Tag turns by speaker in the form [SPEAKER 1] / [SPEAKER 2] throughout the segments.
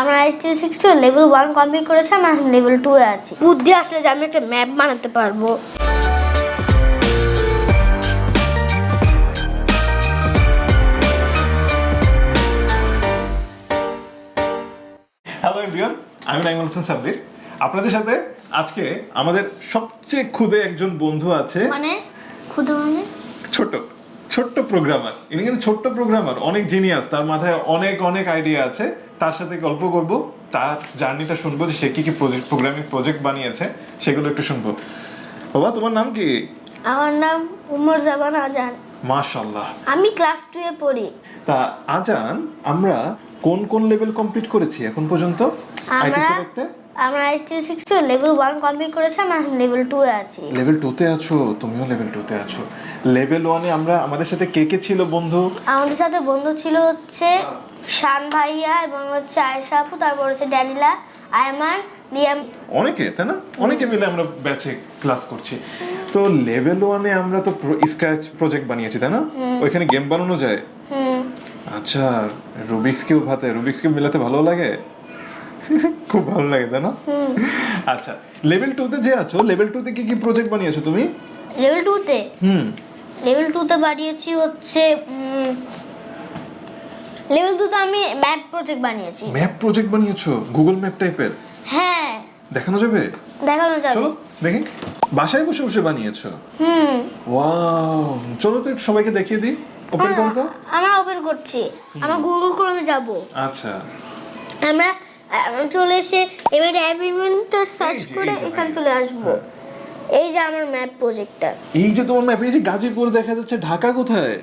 [SPEAKER 1] আমরা HS six level one complete করেছি আমরা লেভেল টু এ আছি। বুদ্ধি আসলে যে আমি একটা ম্যাপ বানাতে পারব।
[SPEAKER 2] হ্যালো এভরিওয়ান আমি নাইমুল হোসেন সাব্বির। আপনাদের সাথে আজকে আমাদের সবচেয়ে খুদে একজন বন্ধু আছে।
[SPEAKER 1] মানে? ক্ষুদ্র মানে?
[SPEAKER 2] ছোট ছোট্ট প্রোগ্রামার ইনি কিন্তু ছোট্ট প্রোগ্রামার অনেক জিনিয়াস তার মাথায় অনেক অনেক আইডিয়া আছে। তার সাথে গল্প করব তার জার্নিটা শুনব যে সে কি কি প্রোগ্রামিং প্রজেক্ট বানিয়েছে সেগুলো একটু শুনব। বাবা তোমার নাম কি?
[SPEAKER 1] আমার নাম উমর জামান আজান।
[SPEAKER 2] মাশাল্লাহ
[SPEAKER 1] আমি ক্লাস টু এ পড়ি।
[SPEAKER 2] তা আজান আমরা কোন কোন লেভেল কমপ্লিট করেছি এখন পর্যন্ত? আইটি
[SPEAKER 1] আমরা আমরা HS six level one complete করেছি আমরা লেভেল টু এ আছি।
[SPEAKER 2] লেভেল টুতে আছো? তুমিও লেভেল টুতে আছো। লেভেল ওয়ানে আমরা আমাদের সাথে কে কে ছিল বন্ধু?
[SPEAKER 1] আমাদের সাথে বন্ধু ছিল হচ্ছে শান ভাইয়া এবং হচ্ছে আয়েশা আপু তারপর হচ্ছে ড্যানিলা আয়মান রিয়াম
[SPEAKER 2] অনেকে তাই না? অনেকে মিলে আমরা ব্যাচে ক্লাস করছি। তো লেভেল ওয়ানে আমরা তো স্ক্র্যাচ প্রজেক্ট বানিয়েছি তাই না? ওইখানে গেম বানানো যায়?
[SPEAKER 1] হুম।
[SPEAKER 2] আচ্ছা রুবিক্স কিউব হাতে রুবিক্স কিউব মিলাতে ভালো লাগে? খুব ভালো লাগে তাই না? আচ্ছা লেভেল টুতে যে আছো লেভেল টুতে কি কি প্রজেক্ট বানিয়েছো তুমি?
[SPEAKER 1] লেভেল টুতে
[SPEAKER 2] হুম।
[SPEAKER 1] লেভেল টুতে বানিয়েছি হচ্ছে লেভেল 2 তো আমি ম্যাপ প্রজেক্ট বানিয়েছি।
[SPEAKER 2] ম্যাপ প্রজেক্ট বানিয়েছো? গুগল ম্যাপ টাইপের
[SPEAKER 1] হ্যাঁ।
[SPEAKER 2] দেখানো যাবে?
[SPEAKER 1] দেখানো যাবে।
[SPEAKER 2] চলো দেখি। বাসায় বসে বসে বানিয়েছো?
[SPEAKER 1] হুম।
[SPEAKER 2] ওয়াও চলো তো সবাইকে দেখিয়ে দিই। ওপেন করো তো।
[SPEAKER 1] আমরা ওপেন করছি। আমরা গুগল ক্রোমে যাব।
[SPEAKER 2] আচ্ছা।
[SPEAKER 1] আমরা চলে এসে এবার অ্যাপ ইনভেন্টর সার্চ করে এখানে চলে আসব। এই যে আমার ম্যাপ প্রজেক্টটা
[SPEAKER 2] এই যে তোমার ম্যাপ এই যে গাজীপুর দেখা যাচ্ছে ঢাকা কোথায়?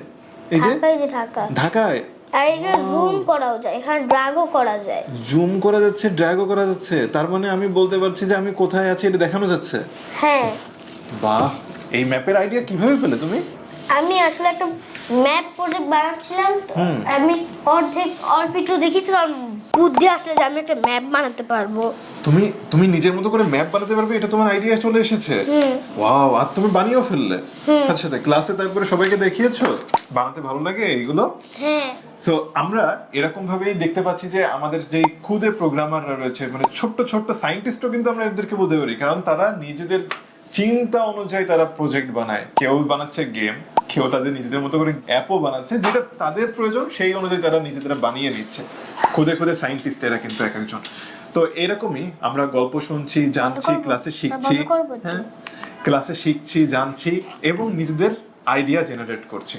[SPEAKER 2] এই যে?
[SPEAKER 1] ঢাকায় যে ঢাকা।
[SPEAKER 2] ঢাকায়?
[SPEAKER 1] আর এখানে জুম করাও যায় এখানে ড্রাগও করা যায়।
[SPEAKER 2] জুম করা যাচ্ছে ড্র্যাগও করা যাচ্ছে। তার মানে আমি বলতে পারছি যে আমি কোথায় আছি এটা দেখানো যাচ্ছে?
[SPEAKER 1] হ্যাঁ।
[SPEAKER 2] বাহ এই ম্যাপের আইডিয়া কীভাবে পেলে তুমি?
[SPEAKER 1] আমি আসলে একটা ম্যাপ প্রজেক্ট বানাচ্ছিলাম তো আমি অর্ধেক অল্প একটু দেখেছিলাম বুদ্ধি আসলে যে আমি একটা ম্যাপ বানাতে পারব।
[SPEAKER 2] তুমি তুমি নিজের মতো করে ম্যাপ বানাতে পারবে এটা তোমার আইডিয়া চলে এসেছে? ওয়াও আর তুমি বানিয়েও ফেললে। সাথে ক্লাসে তারপরে সবাইকে দেখিয়েছো? বানাতে ভালো লাগে এইগুলো?
[SPEAKER 1] হ্যাঁ।
[SPEAKER 2] সো আমরা এরকম ভাবেই দেখতে পাচ্ছি যে আমাদের যে খুদে প্রোগ্রামাররা রয়েছে মানে ছোট্ট ছোট্ট সায়েন্টিস্টও কিন্তু আমরা এদেরকে বলতে পারি কারণ তারা নিজেদের চিন্তা অনুযায়ী তারা প্রজেক্ট বানায়। কেউ বানাচ্ছে গেম কেউ তাদের নিজেদের মতো করে অ্যাপও বানাচ্ছে যেটা তাদের প্রয়োজন সেই অনুযায়ী তারা নিজেদের বানিয়ে নিচ্ছে। খুদে খুদে সায়েন্টিস্ট এরা কিন্তু এক একজন। তো এরকমই আমরা গল্প শুনছি জানছি ক্লাসে শিখছি? হ্যাঁ? ক্লাসে শিখছি জানছি এবং নিজেদের আইডিয়া জেনারেট করছি।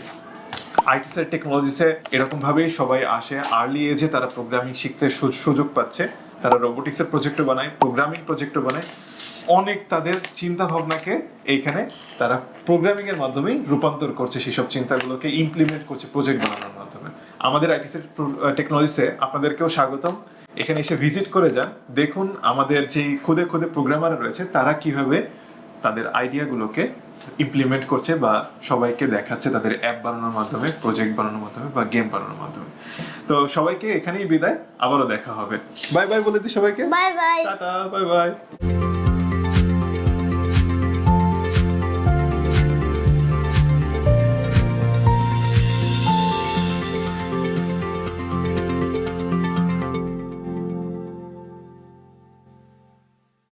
[SPEAKER 2] আইটি সাইড টেকনোলজিসে এরকম ভাবেই সবাই আসে। আর্লি এজে তারা প্রোগ্রামিং শিখতে সুযোগ পাচ্ছে। তারা রোবোটিক্সের প্রজেক্টও বানায় প্রোগ্রামিং প্রজেক্টও বানায়। অনেক তাদের চিন্তা ভাবনাকে এইখানে তারা প্রোগ্রামিং এর মাধ্যমেই রূপান্তর করছে সেসব চিন্তাগুলোকে ইমপ্লিমেন্ট করছে প্রজেক্ট বানানোর মাধ্যমে। আমাদের আইটি টেকনোলজিসে আপনাদেরকেও স্বাগতম। এখানে এসে ভিজিট করে যান। দেখুন আমাদের যেই খুদে খুদে প্রোগ্রামার রয়েছে তারা কীভাবে তাদের আইডিয়াগুলোকে ইমপ্লিমেন্ট করছে বা সবাইকে দেখাচ্ছে তাদের অ্যাপ বানানোর মাধ্যমে প্রজেক্ট বানানোর মাধ্যমে বা গেম বানানোর মাধ্যমে। তো সবাইকে এখানেই বিদায়। আবারও দেখা হবে। বাই বাই বলে দিই সবাইকে।
[SPEAKER 1] Bye bye
[SPEAKER 2] tata bye bye